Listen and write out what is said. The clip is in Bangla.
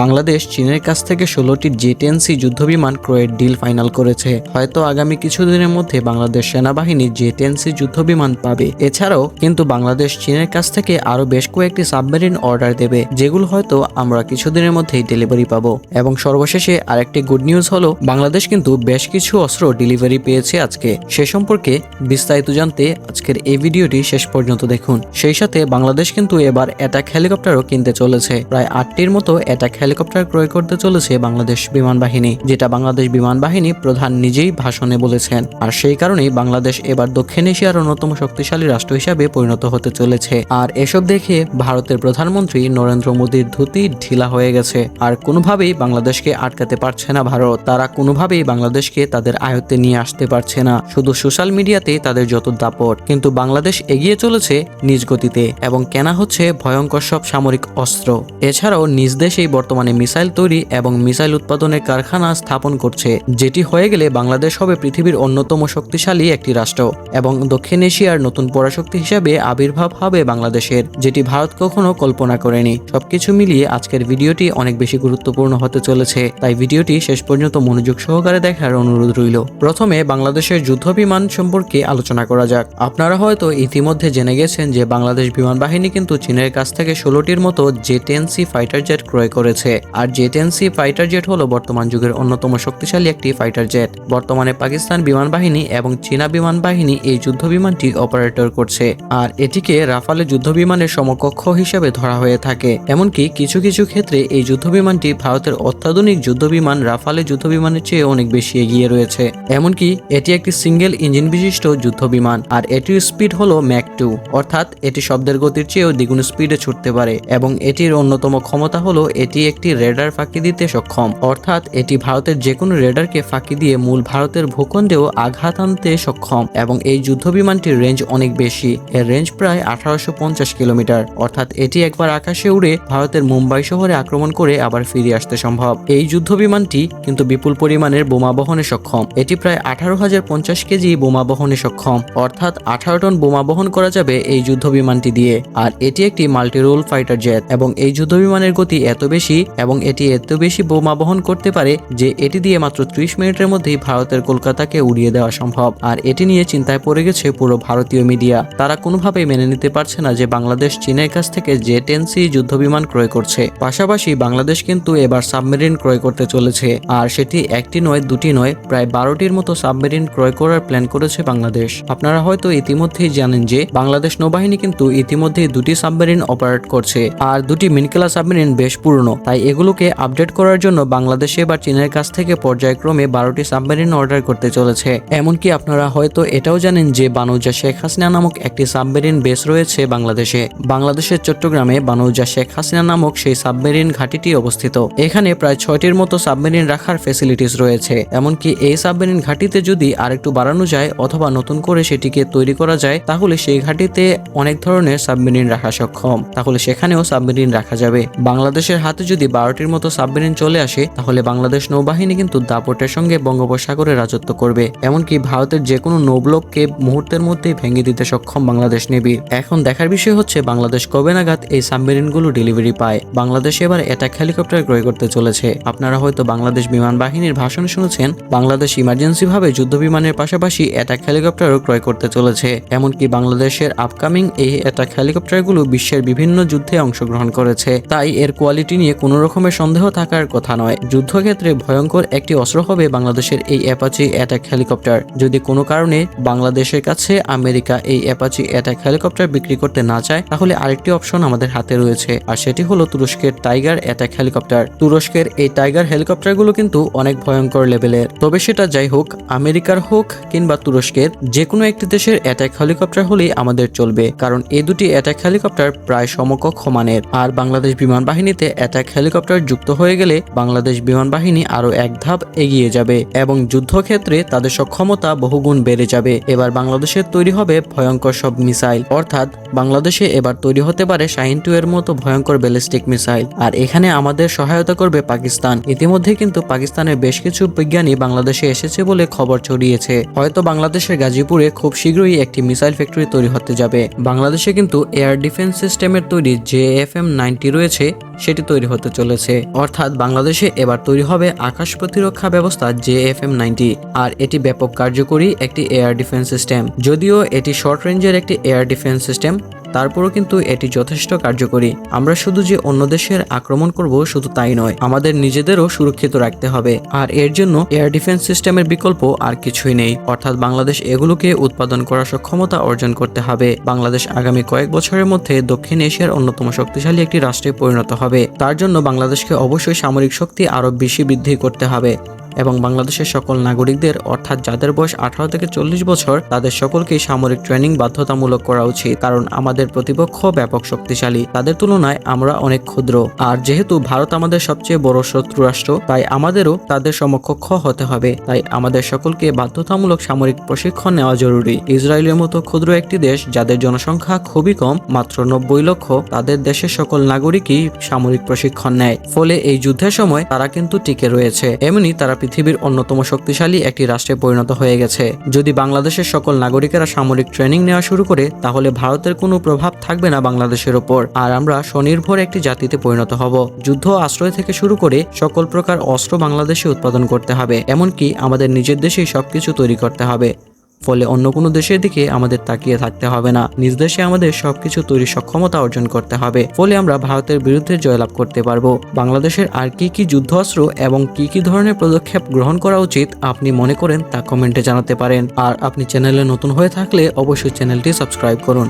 বাংলাদেশ চীনের কাছ থেকে ষোলোটি জে টেন সি যুদ্ধবিমান ক্রয়ের ডিল ফাইনাল করেছে। হয়তো আগামী কিছুদিনের মধ্যে বাংলাদেশ সেনাবাহিনী জে টেন সি যুদ্ধবিমান পাবে। এছাড়াও কিন্তু বাংলাদেশ চীনের কাছ থেকে আরও বেশ কয়েকটি সাবমেরিন অর্ডার দেবে, যেগুলো হয়তো আমরা কিছুদিনের মধ্যেই ডেলিভারি পাবো। এবং সর্বশেষে আরেকটি গুড নিউজ হলো, বাংলাদেশ কিন্তু বেশ কিছু অস্ত্র ডেলিভারি পেয়েছে আজকে। সে সম্পর্কে বিস্তারিত জানতে আজকের এই ভিডিওটি শেষ পর্যন্ত দেখুন। সেই সাথে বাংলাদেশ কিন্তু এবার অ্যাটাক হেলিকপ্টারও কিনতে চলেছে। প্রায় আটটির মতো অ্যাটাক হেলিকপ্টার ক্রয় করতে চলেছে বাংলাদেশ বিমান বাহিনী, যেটা বাংলাদেশ বিমান বাহিনী প্রধান নিজেই ভাষণে বলেছেন। আর সেই কারণেই বাংলাদেশ এবার দক্ষিণ এশিয়ার অন্যতম শক্তিশালী রাষ্ট্র হিসাবে পরিণত হতে চলেছে। আর এসব দেখে ভারতের প্রধানমন্ত্রী নরেন্দ্র মোদীর ধুতি ঢিলা হয়ে গেছে। আর কোনোভাবেই বাংলাদেশকে আটকাতে পারছে না ভারত। তারা কোনোভাবেই বাংলাদেশকে তাদের আয়ত্তে নিয়ে আসতে পারছে না। শুধু সোশ্যাল মিডিয়াতে তাদের যত দাপট, কিন্তু বাংলাদেশ এগিয়ে চলেছে নিজ গতিতে। এবং কেনা হচ্ছে ভয়ঙ্কর সব সামরিক অস্ত্র। এছাড়াও নিজ দেশেই বর্তমানে মিসাইল তৈরি এবং মিসাইল উৎপাদনের কারখানা স্থাপন করছে, যেটি হয়ে গেলে বাংলাদেশ হবে পৃথিবীর অন্যতম শক্তিশালী একটি রাষ্ট্র এবং দক্ষিণ এশিয়ার নতুন পরাশক্তি হিসাবে আবির্ভাব হবে বাংলাদেশের, যেটি ভারত কখনো কল্পনা করেনি। সবকিছু মিলিয়ে আজকের ভিডিওটি অনেক বেশি গুরুত্বপূর্ণ হতে চলেছে, তাই ভিডিওটি শেষ পর্যন্ত মনোযোগ সহকারে দেখার অনুরোধ রইল। প্রথমে বাংলাদেশের যুদ্ধ বিমান সম্পর্কে আলোচনা করা যাক। আপনারা হয়তো ইতিমধ্যে জেনে গেছেন যে বাংলাদেশ বিমান বাহিনী কিন্তু চীনের কাছ থেকে ষোলোটির মতো J ten C fighter jet ক্রয় করেছে। আর J ten C fighter jet হলো বর্তমান যুগের অন্যতম শক্তিশালী একটি ফাইটার জেট বর্তমানে পাকিস্তান বিমান বাহিনী এবং চীনা বিমান বাহিনী এই যুদ্ধ বিমানটি অপারেটর করছে। আর এটিকে রাফালে যুদ্ধ বিমানের সমকক্ষ হিসেবে ধরা হয়ে থাকে। এমনকি কিছু কিছু ক্ষেত্রে এই যুদ্ধ বিমানটি ভারতের অত্যাধুনিক যুদ্ধ বিমান রাফালে যুদ্ধ বিমানের চেয়ে অনেক বেশি এগিয়ে রয়েছে। এমনকি এটি একটি সিঙ্গেল ইঞ্জিন বিশিষ্ট যুদ্ধ বিমান। আর এটির স্পিড হলো ম্যাক টু অর্থাৎ এটি শব্দের গতির চেয়েও দ্বিগুণ স্পিডে ছুটতে পারে। এবং এটির অন্যতম ক্ষমতা হলো এটি একটি রেডার ফাঁকি দিতে সক্ষম। অর্থাৎ, এটি ভারতের যে কোনো রেডারকে ফাঁকি দিয়ে মূল ভারতের ভূখণ্ডেও আঘাত আনতে সক্ষম এবং এই যুদ্ধ বিমানটির রেঞ্জ অনেক বেশি। এর রেঞ্জ প্রায় আঠারোশো পঞ্চাশ কিলোমিটার। অর্থাৎ, এটি একবার আকাশে উড়ে ভারতের মুম্বাই শহরে আক্রমণ করে আবার ফিরে আসতে সম্ভব। এই যুদ্ধ বিমানটি কিন্তু বিপুল পরিমাণের বোমা বহনে সক্ষম। এটি প্রায় আঠারো হাজার পঞ্চাশ কেজি বোমা বহনে সক্ষম। অর্থাৎ, আঠারো টন বোমা বহন করা যাবে এই যুদ্ধ বিমানটি দিয়ে। আর এটি একটি মাল্টি রোল ফাইটার জেট এবং এই যুদ্ধ বিমানের গতি এত বেশি এবং এটি এত বেশি বোমা বহন করতে পারে যে এটি দিয়ে মাত্র ত্রিশ মিনিটের মধ্যেই ভারতের কলকাতাকে উড়িয়ে দেওয়া সম্ভব। আর এটি নিয়ে চিন্তায় পড়ে গেছে পুরো ভারতীয় মিডিয়া। তারা কোনোভাবেই মেনে নিতে পারছে না যে বাংলাদেশ চীনের কাছ থেকে জে টেন সি যুদ্ধ বিমান ক্রয় করছে। পাশাপাশি বাংলাদেশ কিন্তু এবার সাবমেরিন ক্রয় করতে চলেছে। আর সেটি একটি নয়, দুটি নয়, প্রায় বারোটির মতো সাবমেরিন ক্রয় করার প্ল্যান করেছে বাংলাদেশ। আপনারা হয়তো ইতিমধ্যেই জানেন যে বাংলাদেশ নৌবাহিনী কিন্তু ইতিমধ্যেই দুটি সাবমেরিন অপারেট করছে। আর দুটি মিনকেলা সাবমেরিন বেশ পুরনো তাই এগুলোকে আপডেট করার জন্য বাংলাদেশে বা চীনের কাছ থেকে পর্যায়ক্রমে বারোটি সাবমেরিন অর্ডার করতে চলেছে। এমনকি আপনারা হয়তো এটাও জানেন যে বানুজা শেখ হাসিনা নামক একটি সাবমেরিন বেস রয়েছে বাংলাদেশে। বাংলাদেশের চট্টগ্রামে বানুজা শেখ হাসিনা নামক সেই সাবমেরিন ঘাঁটিটি অবস্থিত। এখানে প্রায় ছয়টির মতো সাবমেরিন রাখার ফেসিলিটিস রয়েছে। এমনকি এই সাবমেরিন ঘাঁটিতে যদি আরেকটু বাড়ানো যায় অথবা নতুন করে সেটিকে তৈরি করা যায়, তাহলে সেই ঘাঁটিতে অনেক ধরনের সাবমেরিন রাখা সক্ষম। তাহলে সেখানেও সাবমেরিন রাখা যাবে। বাংলাদেশের হাতে যদি বারোটির মতো সাবমেরিন চলে আসে, তাহলে বাংলাদেশ নৌবাহিনী কিন্তু দাপটের সঙ্গে বঙ্গোপসাগরে রাজত্ব করবে। এমনকি ভারতের যে কোনো নৌব্লককে মুহূর্তের মধ্যেই ভেঙে দিতে সক্ষম বাংলাদেশ নেভি। এখন দেখার বিষয় হচ্ছে, বাংলাদেশ কবে নাগাদ এই সাবমেরিনগুলো ডেলিভারি পায়। বাংলাদেশ এবার অ্যাটাক হেলিকপ্টার ক্রয় করতে চলেছে। আপনারা হয়তো বাংলাদেশ বিমান বাহিনীর ভাষণ শুনেছেন, বাংলাদেশ ইমার্জেন্সি ভাবে যুদ্ধ বিমানের পাশাপাশি অ্যাটাক হেলিকপ্টারও ক্রয় করতে চলেছে। এমনকি বাংলাদেশের আপকামিং এই অ্যাটাক হেলিকপ্টারগুলো বিশ্বের বিভিন্ন যুদ্ধে অংশগ্রহণ করেছে। তাই এর কোয়ালিটি নিয়ে কোনো রকমের সন্দেহ থাকার কথা নয়। যুদ্ধক্ষেত্রে ভয়ঙ্কর একটি অস্ত্র হবে বাংলাদেশের এই অ্যাপাচি অ্যাটাক হেলিকপ্টার। যদি কোনো কারণে বাংলাদেশের কাছে আমেরিকা এই অ্যাপাচি অ্যাটাক হেলিকপ্টার বিক্রি করতে না চায়, তাহলে আরেকটি অপশন আমাদের হাতে রয়েছে, আর সেটি হলো তুরস্কের টাইগার অ্যাটাক হেলিকপ্টার। তুরস্কের এই টাইগার হেলিকপ্টারগুলো কিন্তু অনেক ভয়ঙ্কর লেভেলের। তবে সেটা যাই হোক, আমেরিকার হোক কিংবা তুরস্কের যে কোনো একটি দেশের অ্যাটাক হেলিকপ্টার হলেই আমাদের চলবে, কারণ এই দুটি অ্যাটাক হেলিকপ্টার প্রায় সমকক্ষ মানের। আর বাংলাদেশ বিমান বাহিনীতে অ্যাটাক হেলিকপ্টার যুক্ত হয়ে গেলে বাংলাদেশ বিমান বাহিনী আরও এক ধাপ এগিয়ে যাবে এবং যুদ্ধক্ষেত্রে তাদের সক্ষমতা বহুগুণ বেড়ে যাবে। এবার বাংলাদেশের তৈরি হবে ভয়ঙ্কর সব মিসাইল। অর্থাৎ বাংলাদেশে এবার তৈরি হতে পারে শাহিন টু এর মতো ভয়ঙ্কর ব্যালিস্টিক মিসাইল। আর এখানে আমাদের সহায়তা করবে পাকিস্তান। ইতিমধ্যে কিন্তু পাকিস্তানের বেশ কিছু বিজ্ঞানী বাংলাদেশে এসেছে বলে খবর ছড়িয়েছে। হয়তো বাংলাদেশের গাজীপুরে খুব শীঘ্রই একটি মিসাইল ফ্যাক্টরি তৈরি হতে যাবে। বাংলাদেশে কিন্তু এয়ার ডিফেন্স সিস্টেমের তৈরি যে এফ এম নাইনটি রয়েছে, সেটি তৈরি হতে চলেছে। অর্থাৎ বাংলাদেশে এবার তৈরি হবে আকাশ প্রতিরক্ষা ব্যবস্থা জে এফ এম নাইনটি। আর এটি ব্যাপক কার্যকরী একটি এয়ার ডিফেন্স সিস্টেম। যদিও এটি শর্ট রেঞ্জের একটি এয়ার ডিফেন্স সিস্টেম তারপরও কিন্তু এটি যথেষ্ট কার্যকরী। আমরা শুধু যে অন্য দেশের আক্রমণ করব শুধু তাই নয়, আমাদের নিজেদেরও সুরক্ষিত রাখতে হবে। আর এর জন্য এয়ার ডিফেন্স সিস্টেমের বিকল্প আর কিছুই নেই। অর্থাৎ বাংলাদেশ এগুলোকে উৎপাদন করার সক্ষমতা অর্জন করতে হবে। বাংলাদেশ আগামী কয়েক বছরের মধ্যে দক্ষিণ এশিয়ার অন্যতম শক্তিশালী একটি রাষ্ট্রে পরিণত হবে। তার জন্য বাংলাদেশকে অবশ্যই সামরিক শক্তি আরও বেশি বৃদ্ধি করতে হবে। এবং বাংলাদেশের সকল নাগরিকদের, অর্থাৎ যাদের বয়স আঠারো থেকে চল্লিশ বছর, তাদের সকলকেই সামরিক ট্রেনিং বাধ্যতামূলক করা উচিত, কারণ আমাদের প্রতিপক্ষ ব্যাপক শক্তিশালী। তাদের তুলনায় আমরা অনেক ক্ষুদ্র। আর যেহেতু ভারত আমাদের সবচেয়ে বড় শত্রু রাষ্ট্র, তাই আমাদেরও তাদের সমকক্ষ হতে হবে। তাই আমাদের সকলকে বাধ্যতামূলক সামরিক প্রশিক্ষণ নেওয়া জরুরি। ইসরায়েলের মতো ক্ষুদ্র একটি দেশ, যাদের জনসংখ্যা খুবই কম, মাত্র নব্বই লক্ষ, তাদের দেশের সকল নাগরিকই সামরিক প্রশিক্ষণ নেয়। ফলে এই যুদ্ধের সময় তারা কিন্তু টিকে রয়েছে। এমনি তারা পৃথিবীর অন্যতম শক্তিশালী একটি রাষ্ট্রে পরিণত হয়ে গেছে। যদি বাংলাদেশের সকল নাগরিকেরা সামরিক ট্রেনিং নেওয়া শুরু করে, তাহলে ভারতের কোনো প্রভাব থাকবে না বাংলাদেশের ওপর। আর আমরা স্বনির্ভর একটি জাতিতে পরিণত হব। যুদ্ধ আশ্রয় থেকে শুরু করে সকল প্রকার অস্ত্র বাংলাদেশে উৎপাদন করতে হবে। এমনকি আমাদের নিজের দেশেই সবকিছু তৈরি করতে হবে। ফলে অন্য কোনো দেশের দিকে আমাদের তাকিয়ে থাকতে হবে না। নিজ দেশে আমাদের সবকিছু তৈরির সক্ষমতা অর্জন করতে হবে, ফলে আমরা ভারতের বিরুদ্ধে জয়লাভ করতে পারব। বাংলাদেশের আর কি কি যুদ্ধাস্ত্র এবং কি কি ধরনের পদক্ষেপ গ্রহণ করা উচিত আপনি মনে করেন তা কমেন্টে জানাতে পারেন। আর আপনি চ্যানেলে নতুন হয়ে থাকলে অবশ্যই চ্যানেলটি সাবস্ক্রাইব করুন।